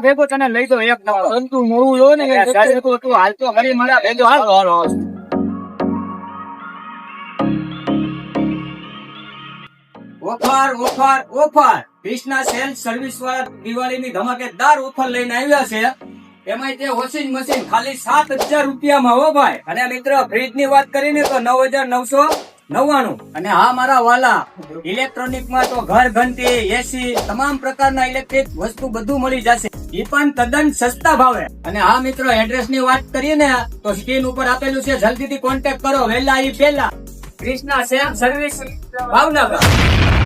ભેગો તને લઈ દો એક સંતુ મોડું જો ને તું તું હાલ તો મારા ભેગો. હાલ. Offer offer offer. Krishna cell service વાળા દિવાળીની ધમાકેદાર ઓફર લઈને આવ્યા છે. એમાં તે વોશિંગ મશીન ખાલી સાત હજાર રૂપિયામાં હો ભાઈ. અને મિત્ર ફ્રીજની વાત કરીને તો નવ હજાર નવસો નવ્વાણું. અને હા મારા વાલા ઇલેક્ટ્રોનિકમાં તો ઘર, ઘંટી એસી તમામ પ્રકારના ઇલેક્ટ્રિક વસ્તુ બધું મળી જશે. એ પણ તદ્દન સસ્તા ભાવે. અને હા મિત્રો એડ્રેસની વાત કરીએ ને, તો સ્ક્રીન ઉપર આપેલું છે, જલ્દીથી કોન્ટેક્ટ કરો વહેલા ઈ પહેલા. Krishna cell service Bhavnagar.